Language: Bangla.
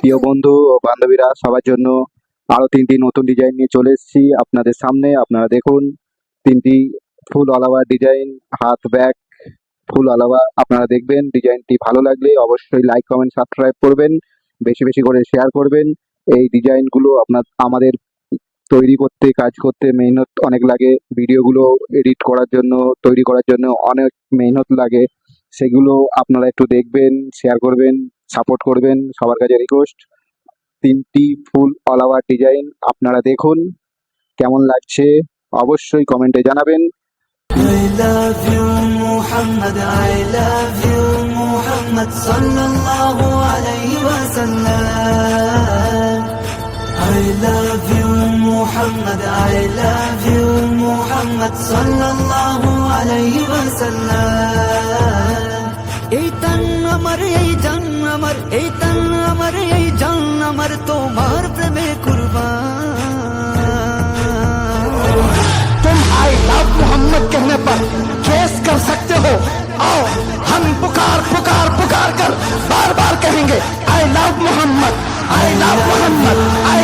প্রিয় বন্ধু ও বান্ধবীরা, সবার জন্য আরও তিনটি নতুন ডিজাইন নিয়ে চলে এসেছি আপনাদের সামনে। আপনারা দেখুন, তিনটি ফুল আলাওয়া ডিজাইন হাত ব্যাগ ফুল আলাওয়া আপনারা দেখবেন ডিজাইনটি ভালো লাগলে অবশ্যই লাইক কমেন্ট সাবস্ক্রাইব করবেন, বেশি বেশি করে শেয়ার করবেন। এই ডিজাইনগুলো আপনার, আমাদের তৈরি করতে, কাজ করতে মেহনত অনেক লাগে। ভিডিওগুলো এডিট করার জন্য, তৈরি করার জন্য অনেক মেহনত লাগে। সেগুলো আপনারা একটু দেখবেন শেয়ার করবেন সাপোর্ট করবেন সবার কাছে রিকোয়েস্ট তিনটি ফুল অল আওয়ার ডিজাইন আপনারা দেখুন, কেমন লাগছে অবশ্যই কমেন্টে জানাবেন। তান আমার এই জান আমার এই তান আমার এই জান আমার তোমার तुम आई लव मोहम्मद कहने पर केस कर सकते हो। आओ, हम पुकार पुकार पुकार कर बार बार कहेंगे I love Mohammad I love Mohammad I